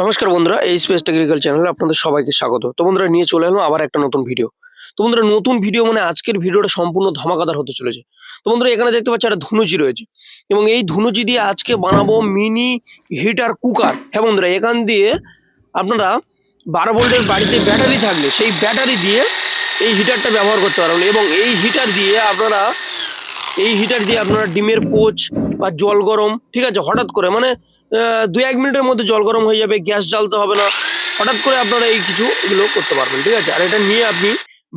নমস্কার বন্ধুরা এই স্পেস টেকনিক্যাল চ্যানেলে আপনাদের সবাইকে স্বাগত। তো বন্ধুরা, নিয়ে চলে এলাম আবার একটা নতুন ভিডিও তো বন্ধুরা, নতুন ভিডিও মানে আজকের ভিডিওটা সম্পূর্ণ ধামাকাদার হতে চলেছে। তো বন্ধুরা, এখানে দেখতে পাচ্ছি একটা ধুনুচি রয়েছে। এবং এই ধুনুচি দিয়ে আজকে বানাবো মিনি হিটার কুকার হ্যাঁ বন্ধুরা, এখান দিয়ে আপনারা বারো ভোল্টের বাড়িতে ব্যাটারি থাকলে সেই ব্যাটারি দিয়ে এই হিটারটা ব্যবহার করতে পারবেন। এবং এই হিটার দিয়ে আপনারা, এই হিটার দিয়ে আপনারা ডিমের পোচ বা জল গরম, ঠিক আছে, হঠাৎ করে মানে দু এক মিনিটের মধ্যে জল গরম হয়ে যাবে, গ্যাস জ্বালতে হবে না। হঠাৎ করে আপনারা এই কিছু এগুলো করতে পারবেন, ঠিক আছে? আর এটা নিয়ে আপনি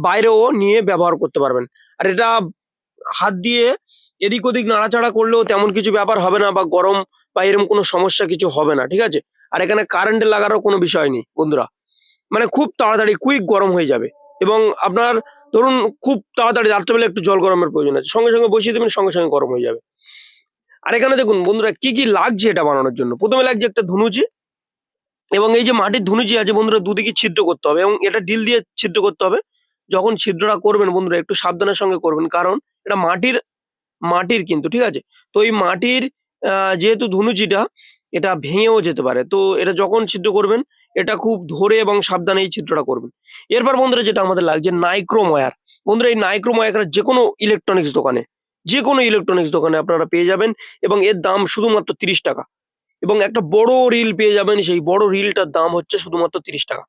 বাইরেও নিয়ে ব্যবহার করতে পারবেন। আর এটা হাত দিয়ে এদিক ওদিক নাড়াচাড়া করলেও তেমন কিছু ব্যাপার হবে না বা গরম বা এরকম কোনো সমস্যা কিছু হবে না, ঠিক আছে? আর এখানে কারেন্টে লাগারও কোনো বিষয় নেই, বন্ধুরা। মানে খুব তাড়াতাড়ি কুইক গরম হয়ে যাবে। এবং আপনার ধরুন খুব তাড়াতাড়ি, রাত্রেবেলা একটু জল গরমের প্রয়োজন আছে। সঙ্গে সঙ্গে বসিয়ে দেবেন, সঙ্গে সঙ্গে গরম হয়ে যাবে। আর এখানে দেখুন, বন্ধুরা কি কি লাগছে এটা বানানোর জন্য? প্রথমে লাগছে একটা ধুনুচি এবং এই যে মাটির ধুনুচি আছে, বন্ধুরা দুদিকে ছিদ্র করতে হবে এবং এটা ডিল দিয়ে ছিদ্র করতে হবে। যখন ছিদ্রটা করবেন বন্ধুরা, একটু সাবধানের সঙ্গে করবেন, কারণ এটা মাটির মাটির কিন্তু, ঠিক আছে? তো এই মাটির যেহেতু ধুনুচিটা, এটা ভেঙেও যেতে পারে। তো এটা যখন ছিদ্র করবেন, এটা খুব ধরে এবং সাবধানে এই ছিদ্রটা করবেন। এরপর বন্ধুরা যেটা আমাদের লাগছে, নাইক্রোময়ার। বন্ধুরা এই নাইক্রোময়ার যে কোনো ইলেকট্রনিক্স দোকানে যে কোনো ইলেকট্রনিক্স দোকানে আপনারা পেয়ে যাবেন এবং এর দাম শুধুমাত্র তিরিশ টাকা। এবং একটা বড় রিল পেয়ে যাবেন, সেই বড় রিলটার দাম হচ্ছে শুধুমাত্র তিরিশ টাকা।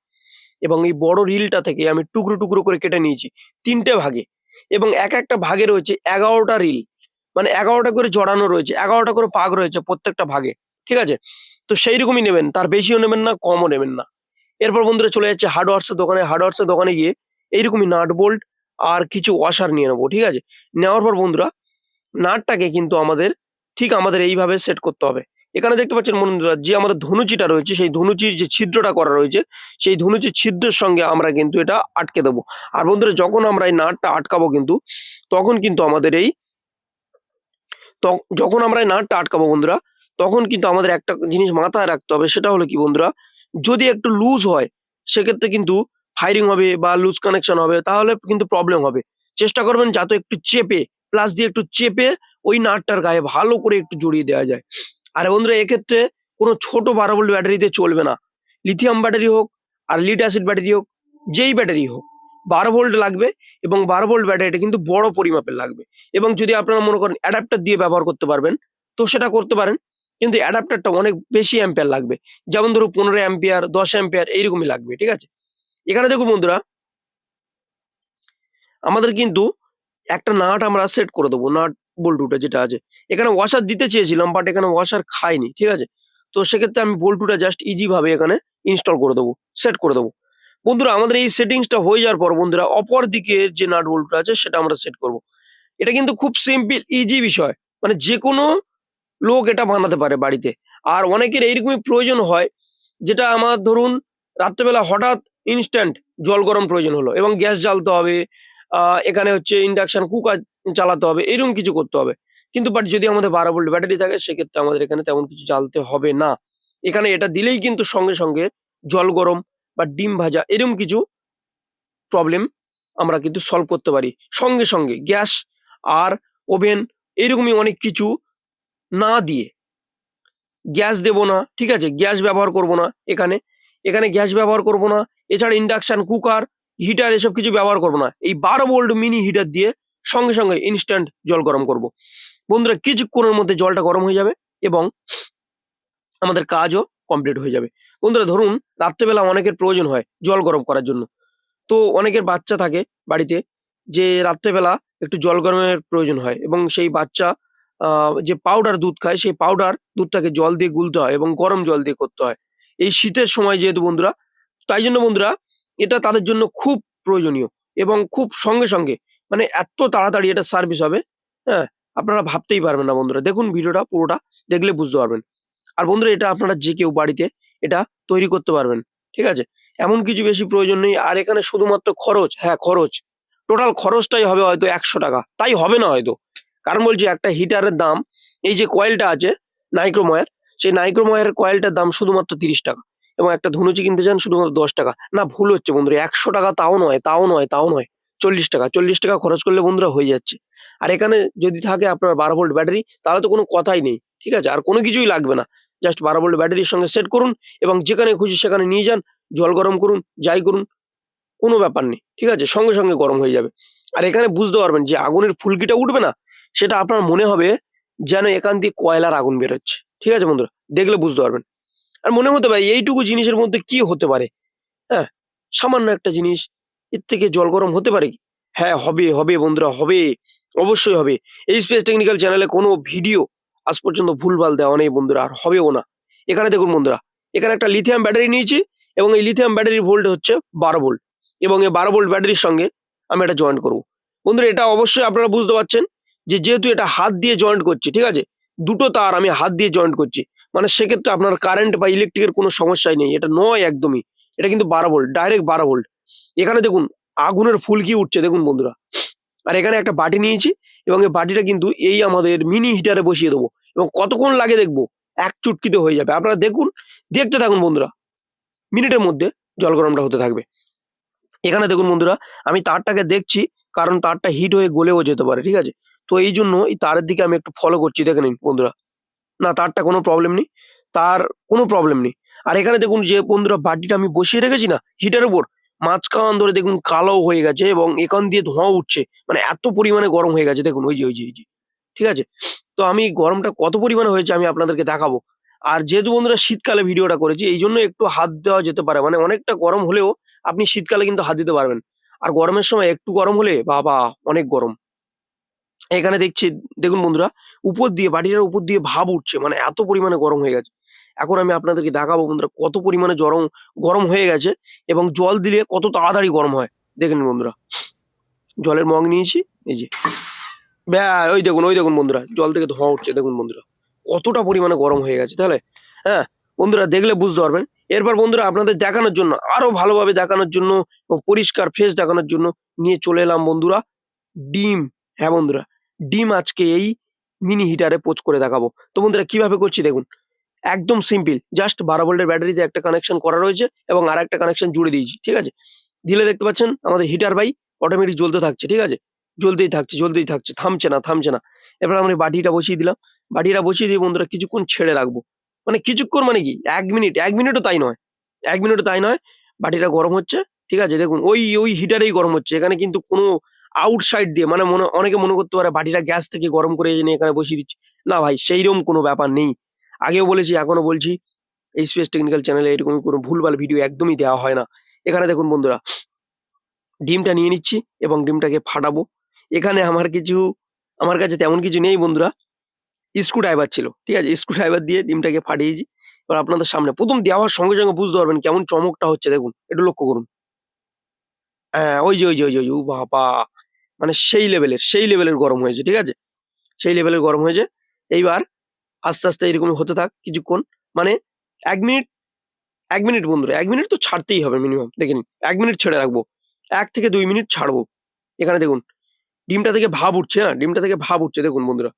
এবং এই বড় রিলটা থেকে আমি টুকরো টুকরো করে কেটে নিয়েছি, তিনটে ভাগে। এবং এক একটা ভাগে রয়েছে এগারোটা রিল মানে এগারোটা করে জড়ানো রয়েছে, এগারোটা করে পাক রয়েছে প্রত্যেকটা ভাগে, ঠিক আছে? তো সেই রকমই নেবেন, তার বেশিও নেবেন না, কমও নেবেন না। এরপর বন্ধুরা চলে যাচ্ছে হার্ডওয়ার্সের দোকানে হার্ডওয়ার্সের দোকানে গিয়ে এইরকমই নাট বোল্ট আর কিছু ওয়াশার নিয়ে নেব, ঠিক আছে? নেওয়ার পর বন্ধুরা নাটটাকে কিন্তু আমাদের, ঠিক আমাদের এইভাবে সেট করতে হবে। এখানে দেখতে পাচ্ছেন বন্ধুরা যে আমাদের ধনুচিটা রয়েছে, সেই ধনুচির যে ছিদ্রটা করা রয়েছে, সেই ধনুচির ছিদ্রের সঙ্গে আমরা কিন্তু এটা আটকে দেবো। আর বন্ধুরা, যখন আমরা এই নাটটা আটকাবো কিন্তু, তখন কিন্তু আমাদের এই যখন আমরা এই নাটটা আটকাবো বন্ধুরা, তখন কিন্তু আমাদের একটা জিনিস মাথায় রাখতে হবে, সেটা হলো কি বন্ধুরা, যদি একটু লুজ হয়, সেক্ষেত্রে কিন্তু ফায়ারিং হবে বা লুজ কানেকশন হবে, তাহলে কিন্তু প্রবলেম হবে। চেষ্টা করবেন যাতে একটু চেপে প্লাস দিয়ে একটু চেপে ওই নাটটার গায়ে ভালো করে একটু জড়িয়ে দেওয়া যায়। আর বন্ধুরা, এক্ষেত্রে কোনো ছোট বারো ব্যাটারিতে চলবে না। লিথিয়াম ব্যাটারি হোক আর লিড অ্যাসিড ব্যাটারি হোক, যেই ব্যাটারি হোক বারো ভোল্ট লাগবে এবং বারো ভোল্ট ব্যাটারিটা কিন্তু বড় পরিমাপের লাগবে। এবং যদি আপনারা মনে করেন অ্যাডাপ্টার দিয়ে ব্যবহার করতে পারবেন, তো সেটা করতে পারেন, কিন্তু অ্যাডাপ্টারটা অনেক বেশি অ্যাম্পিয়ার লাগবে। যেমন ধরো পনেরো অ্যাম্পিয়ার দশ অ্যাম্পিয়ার এইরকমই লাগবে, ঠিক আছে? এখানে দেখুন বন্ধুরা, আমাদের কিন্তু একটা নাট আমরা সেট করে দেবো, নাট বল্টুটা যেটা আছে। এখানে ওয়াশার দিতে চেয়েছিলাম বাট এখানে ওয়াশার খায়নি ঠিক আছে? তো সেক্ষেত্রে আমি বল্টুটা জাস্ট ইজি ভাবে এখানে ইনস্টল করে দেবো সেট করে দেবো। বন্ধুরা, আমাদের এই সেটিংসটা হয়ে যাওয়ার পর বন্ধুরা, অপর দিকে যে নাট বল্টুটা আছে, সেটা আমরা সেট করব। এটা কিন্তু খুব সিম্পল ইজি বিষয়। মানে যে কোনো লোক এটা বানাতে পারে বাড়িতে। আর অনেকের এইরকমই প্রয়োজন হয়, যেটা আমার ধরুন, রাত্রেবেলা হঠাৎ ইনস্ট্যান্ট জল গরম প্রয়োজন হলো এবং গ্যাস জ্বালতে হবে এখানে হচ্ছে ইন্ডাকশন কুকার চালাতে হবে, এরকম কিছু করতে হবে। কিন্তু বাট যদি আমাদের বারো ভোল্ট ব্যাটারি থাকে, সেক্ষেত্রে আমাদের এখানে তেমন কিছু জ্বালতে হবে না। এখানে এটা দিলেই কিন্তু সঙ্গে সঙ্গে জল গরম বা ডিম ভাজা এরকম কিছু প্রবলেম আমরা কিন্তু সলভ করতে পারি। সঙ্গে সঙ্গে গ্যাস আর ওভেন এরকমই অনেক কিছু না দিয়ে। গ্যাস দেব না, ঠিক আছে? গ্যাস ব্যবহার করব না এখানে। এখানে গ্যাস ব্যবহার করব না। এছাড়া ইন্ডাকশান কুকার হিটার এসব কিছু ব্যবহার করব না। এই বারো ভোল্ট মিনি হিটার দিয়ে সঙ্গে সঙ্গে ইনস্ট্যান্ট জল গরম করব। বন্ধুরা, কিছুক্ষণের মধ্যে জলটা গরম হয়ে যাবে এবং আমাদের কাজও কমপ্লিট হয়ে যাবে। বন্ধুরা, ধরুন রাত্রেবেলা অনেকের প্রয়োজন হয় জল গরম করার জন্য। তো অনেকের বাচ্চা থাকে বাড়িতে যে রাত্রেবেলা একটু জল গরমের প্রয়োজন হয় এবং সেই বাচ্চা যে পাউডার দুধ খায়, সেই পাউডার দুধটাকে জল দিয়ে গুলতে হয় এবং গরম জল দিয়ে করতে হয়। এই শীতের সময় যেহেতু বন্ধুরা, তাই জন্য বন্ধুরা এটা তাদের জন্য খুব প্রয়োজনীয় এবং খুব সঙ্গে সঙ্গে মানে এত তাড়াতাড়ি এটা সার্ভিস হবে হ্যাঁ? আপনারা ভাবতেই পারবেন না বন্ধুরা। দেখুন ভিডিওটা, পুরোটা দেখলে বুঝতে পারবেন। আর বন্ধুরা, এটা আপনারা যে কেউ বাড়িতে এটা তৈরি করতে পারবেন, ঠিক আছে? এমন কিছু বেশি প্রয়োজন নেই। আর এখানে শুধুমাত্র খরচ হ্যাঁ খরচ। টোটাল খরচটাই হবে হয়তো একশো টাকা। তাই হবে না হয়তো। কারণ বলছি, একটা হিটারের দাম, এই যে কয়েলটা আছে নাইক্রোময়ের সেই নাইক্রোময়ের কয়েলটার দাম শুধুমাত্র তিরিশ টাকা। এবং একটা ধনুচি কিনতে চান শুধুমাত্র দশ টাকা। না, ভুল হচ্ছে বন্ধুরা, একশো টাকা তাও নয় তাও নয় তাও নয়, চল্লিশ টাকা চল্লিশ টাকা খরচ করলে বন্ধুরা হয়ে যাচ্ছে। আর এখানে যদি থাকে আপনার বারো ভোল্ট ব্যাটারি, তাহলে তো কোনো কথাই নেই, ঠিক আছে? আর কোনো কিছুই লাগবে না। জাস্ট বারো ভোল্ট ব্যাটারির সঙ্গে সেট করুন এবং যেখানে খুশি সেখানে নিয়ে যান, জল গরম করুন, যাই করুন, কোনো ব্যাপার নেই, ঠিক আছে? সঙ্গে সঙ্গে গরম হয়ে যাবে। আর এখানে বুঝতে পারবেন যে আগুনের ফুলকিটা উঠবে না, সেটা আপনার মনে হবে যেন এখান দিয়ে কয়লার আগুন বেরোচ্ছে, ঠিক আছে বন্ধুরা? দেখলে বুঝতে পারবেন। আর মনে হতে পারে এইটুকু জিনিসের মধ্যে কি হতে পারে? হ্যাঁ সামান্য একটা জিনিস, এর থেকে জল গরম হতে পারে হ্যাঁ হবে হবে বন্ধুরা, হবে, অবশ্যই হবে। এই স্পেস টেকনিক্যাল চ্যানেলে কোনো ভিডিও আজ পর্যন্ত ভুলভাল দেওয়া নেই বন্ধুরা, আর হবেও না। এখানে দেখুন বন্ধুরা, এখানে একটা লিথিয়াম ব্যাটারি নিয়েছি এবং এই লিথিয়াম ব্যাটারির ভোল্ট হচ্ছে বারো ভোল্ট এবং এই বারো ভোল্ট ব্যাটারির সঙ্গে আমি এটা জয়েন্ট করব। বন্ধুরা, এটা অবশ্যই আপনারা বুঝতে পারছেন যে যেহেতু এটা হাত দিয়ে জয়েন্ট করছি, ঠিক আছে? দুটো তার আমি হাত দিয়ে জয়েন্ট করছি। মানে সেক্ষেত্রে আপনার কারেন্ট বা ইলেকট্রিকের কোনো সমস্যাই নেই। এটা নয় একদমই। এটা কিন্তু বারো ভোল্ট ডাইরেক্ট বারো ভোল্ট এখানে দেখুন, আগুনের ফুলকি উঠছে দেখুন বন্ধুরা। আর এখানে একটা বাটি নিয়েছি এবং এই বাটিটা কিন্তু এই আমাদের মিনি হিটারে বসিয়ে দেবো। এবং কতক্ষণ লাগে দেখব? এক চুটকিতে হয়ে যাবে। আপনারা দেখুন, দেখতে থাকুন বন্ধুরা। মিনিটের মধ্যে জল গরমটা হতে থাকবে। এখানে দেখুন বন্ধুরা, আমি তারটাকে দেখছি, কারণ তারটা হিট হয়ে গলেও যেতে পারে, ঠিক আছে? তো এই জন্য এই তারের দিকে আমি একটু ফলো করছি, দেখে নিন বন্ধুরা। না, তারটা কোনো প্রবলেম নেই। তার কোনো প্রবলেম নেই। আর এখানে দেখুন যে বন্ধুরা, বাটিটা আমি বসিয়ে রেখেছি না হিটার উপর। মাঝখান ধরে দেখুন কালো হয়ে গেছে এবং এখান দিয়ে ধোঁয়া উঠছে। মানে এত পরিমাণে গরম হয়ে গেছে। দেখুন, ওই যে ওই যে ওই যে, ঠিক আছে? তো আমি গরমটা কত পরিমাণে হয়েছে আমি আপনাদেরকে দেখাবো। আর যেহেতু বন্ধুরা, শীতকালে ভিডিওটা করেছি, এই জন্য একটু হাত দেওয়া যেতে পারে। মানে অনেকটা গরম হলেও আপনি শীতকালে কিন্তু হাত দিতে পারবেন। আর গরমের সময় একটু গরম হলে, বাবা, অনেক গরম। এখানে দেখছি, দেখুন বন্ধুরা, উপর দিয়ে, বাড়িটার উপর দিয়ে ভাব উঠছে মানে এত পরিমাণে গরম হয়ে গেছে। এখন আমি আপনাদেরকে দেখাবো বন্ধুরা, কত পরিমাণে গরম গরম হয়ে গেছে এবং জল দিলে কত তাড়াতাড়ি গরম হয়। দেখে নিন বন্ধুরা। জলের মগ নিয়েছি, এই যে। ব্যা ওই দেখুন ওই দেখুন বন্ধুরা, জল থেকে ধোঁয়া উঠছে, দেখুন বন্ধুরা। কতটা পরিমাণে গরম হয়ে গেছে, তাহলে? হ্যাঁ বন্ধুরা, দেখলে বুঝতে পারবেন। এরপর বন্ধুরা, আপনাদের দেখানোর জন্য, আরও ভালোভাবে দেখানোর জন্য পরিষ্কার ফ্রেশ দেখানোর জন্য নিয়ে চলে এলাম বন্ধুরা, ডিম। হ্যাঁ বন্ধুরা ডিম আজকে এই মিনি হিটারে পোচ করে দেখাবো। তো বন্ধুরা, কীভাবে করছি দেখুন। একদম সিম্পল জাস্ট বারো ভোল্টের ব্যাটারিতে একটা কানেকশন করা রয়েছে এবং আর একটা কানেকশন জুড়ে দিয়েছি, ঠিক আছে? দিলে দেখতে পাচ্ছেন, আমাদের হিটার বাই অটোমেটিক জ্বলতে থাকছে, ঠিক আছে? জ্বলতেই থাকছে জ্বলতেই থাকছে, থামছে না থামছে না। এবার আমরা বাটিটা বসিয়ে দিলাম। বাটিটা বসিয়ে দিয়ে বন্ধুরা কিছুক্ষণ ছেড়ে রাখব। মানে কিছুক্ষণ মানে কি? এক মিনিট এক মিনিটও তাই নয়। এক মিনিটও তাই নয়, বাটিটা গরম হচ্ছে, ঠিক আছে? দেখুন, ওই ওই হিটারেই গরম হচ্ছে। এখানে কিন্তু কোনো আউটসাইড দিয়ে মানে মনে, অনেকে মনে করতে পারে বাটিটা গ্যাস থেকে গরম করে এনে এখানে বসিয়ে দিচ্ছি। না ভাই সেইরকম কোনো ব্যাপার নেই। আগেও বলেছি এখনও বলছি, এই স্পেস টেকনিক্যাল চ্যানেলে এরকম কোনো ভুলভাল ভিডিও একদমই দেওয়া হয় না। এখানে দেখুন বন্ধুরা, ডিমটা নিয়ে নিচ্ছি এবং ডিমটাকে ফাটাবো। এখানে আমার কিছু, আমার কাছে তেমন কিছু নেই বন্ধুরা। স্ক্রু ড্রাইভার ছিল, ঠিক আছে? স্ক্রু ড্রাইভার দিয়ে ডিমটাকে ফাটিয়েছি। এবার আপনাদের সামনে, প্রথম দেওয়ার সঙ্গে সঙ্গে বুঝতে পারবেন কেমন চমকটা হচ্ছে। দেখুন, একটু লক্ষ্য করুন। হ্যাঁ ওই যে ওই যে ওই যে বাবা। মানে সেই লেভেলের সেই লেভেলের গরম হয়েছে ঠিক আছে? সেই লেভেলের গরম হয়েছে এইবার আস্তে আস্তে এরকম হতে থাক কিছুক্ষণ। মানে এক মিনিট এক মিনিট বন্ধুরা, এক মিনিট তো ছাড়তেই হবে মিনিমাম দেখে নিন। এক মিনিট ছেড়ে রাখব। এক থেকে দুই মিনিট ছাড়বো। এখানে দেখুন, ডিমটা থেকে ভাব উঠছে হ্যাঁ? ডিমটা থেকে ভাব উঠছে, দেখুন বন্ধুরা।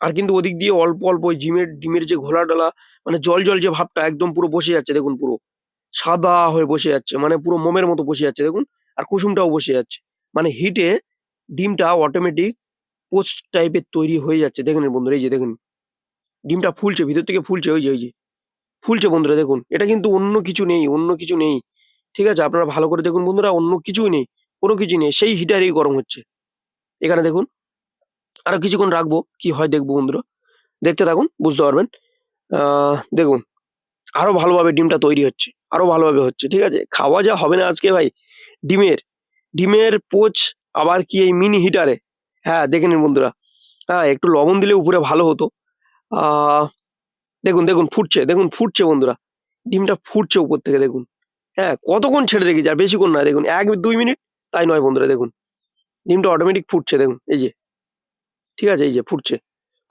আর কিন্তু ওদিক দিয়ে অল্প অল্প ওই ডিমের ডিমের যে ঘোলা ডলা মানে জল জল যে ভাবটা একদম পুরো বসে যাচ্ছে, দেখুন পুরো। সাদা হয়ে বসে যাচ্ছে মানে পুরো মোমের মতো বসে যাচ্ছে, দেখুন। আর কুসুমটাও বসে যাচ্ছে। মানে হিটে ডিমটা অটোমেটিক পোস্ট টাইপের তৈরি হয়ে যাচ্ছে। দেখুন বন্ধুরা, এই যে দেখুন। ডিমটা ফুলছে, ভিতর থেকে ফুলছে, ওই যে ওই যে। ফুলছে বন্ধুরা, দেখুন। এটা কিন্তু অন্য কিছু নেই, অন্য কিছু নেই। ঠিক আছে? আপনারা ভালো করে দেখুন বন্ধুরা, অন্য কিছুই নেই, কোনো কিছু নেই। সেই হিটারেই গরম হচ্ছে। এখানে দেখুন আরও কিছুক্ষণ রাখব, কি হয় দেখব বন্ধুরা। দেখতে থাকুন, বুঝতে পারবেন? দেখুন আরও ভালোভাবে ডিমটা তৈরি হচ্ছে আরও ভালোভাবে হচ্ছে। ঠিক আছে? খাওয়া যা হবে না আজকে ভাই, ডিমের। ডিমের পোচ আবার কি এই মিনি হিটারে হ্যাঁ দেখে নিন বন্ধুরা। হ্যাঁ একটু লবণ দিলে উপরে ভালো হতো। দেখুন দেখুন, ফুটছে দেখুন, ফুটছে বন্ধুরা। ডিমটা ফুটছে উপর থেকে, দেখুন। হ্যাঁ কতক্ষণ ছেড়ে রেখেছি, আর বেশিক্ষণ নয়, দেখুন, এক দুই মিনিট, তাই নয় বন্ধুরা, দেখুন। ডিমটা অটোমেটিক ফুটছে, দেখুন, এই যে। ঠিক আছে, এই যে, ফুটছে।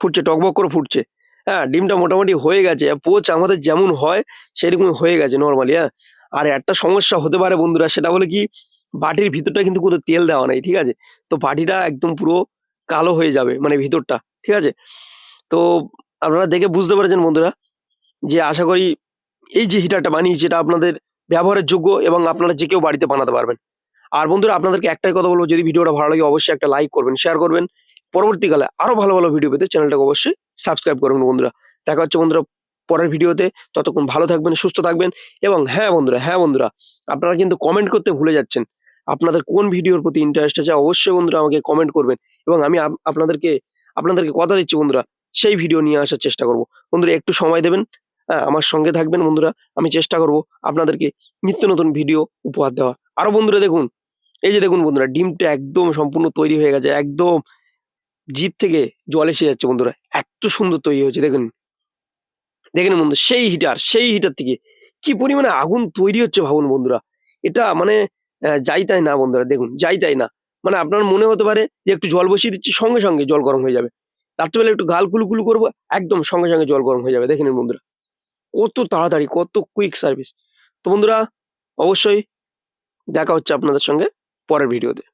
ফুটছে, টকবক করে ফুটছে। হ্যাঁ ডিমটা মোটামুটি হয়ে গেছে পোচ আমাদের যেমন হয় সেরকম হয়ে গেছে নর্মালি হ্যাঁ। আর একটা সমস্যা হতে পারে বন্ধুরা, সেটা হলো কি বাটির ভিতরটা কিন্তু কোনো তেল দেওয়া নেই, ঠিক আছে? তো বাটিটা একদম পুরো কালো হয়ে যাবে মানে ভিতরটা, ঠিক আছে? তো আপনারা দেখে বুঝতে পেরেছেন বন্ধুরা, যে আশা করি এই যে হিটারটা বানিয়েছি, এটা আপনাদের ব্যবহারের যোগ্য এবং আপনারা যে কেউ বাড়িতে বানাতে পারবেন। আর বন্ধুরা, আপনাদেরকে একটাই কথা বলব, যদি ভিডিওটা ভালো লাগে অবশ্যই একটা লাইক করবেন শেয়ার করবেন। পরবর্তীকালে আরও ভালো ভালো ভিডিও পেতে চ্যানেলটাকে অবশ্যই সাবস্ক্রাইব করবেন বন্ধুরা। দেখা হচ্ছে বন্ধুরা পরের ভিডিওতে, ততক্ষণ ভালো থাকবেন, সুস্থ থাকবেন এবং হ্যাঁ বন্ধুরা হ্যাঁ বন্ধুরা, আপনারা কিন্তু কমেন্ট করতে ভুলে যাচ্ছেন। আপনাদের কোন ভিডিওর প্রতি ইন্টারেস্ট আছে অবশ্যই বন্ধুরা আমাকে কমেন্ট করবেন এবং আমি আপ- আপনাদেরকে আপনাদেরকে কথা দিচ্ছি বন্ধুরা, সেই ভিডিও নিয়ে আসার চেষ্টা করব। বন্ধুরা, একটু সময় দেবেন হ্যাঁ আমার সঙ্গে থাকবেন বন্ধুরা, আমি চেষ্টা করব আপনাদেরকে নিত্য নতুন ভিডিও উপহার দেওয়া। আরও বন্ধুরা দেখুন, এই যে দেখুন বন্ধুরা, ডিমটা একদম সম্পূর্ণ তৈরি হয়ে গেছে, একদম জিপ থেকে জল এসে যাচ্ছে বন্ধুরা, এত সুন্দর তৈরি হয়েছে, দেখুন। দেখেন বন্ধু সেই হিটার সেই হিটার থেকে কি পরিমাণে আগুন তৈরি হচ্ছে ভাবুন বন্ধুরা, এটা মানে যাই তাই না বন্ধুরা, দেখুন যাই তাই না। মানে আপনার মনে হতে পারে যে একটু জল বসিয়ে দিচ্ছি, সঙ্গে সঙ্গে জল গরম হয়ে যাবে। রাত্রেবেলা একটু গাল কুলু কুলু করব, একদম সঙ্গে সঙ্গে জল গরম হয়ে যাবে। দেখে নিন বন্ধুরা, কত তাড়াতাড়ি, কত কুইক সার্ভিস তো বন্ধুরা, অবশ্যই দেখা হচ্ছে আপনাদের সঙ্গে পরের ভিডিওতে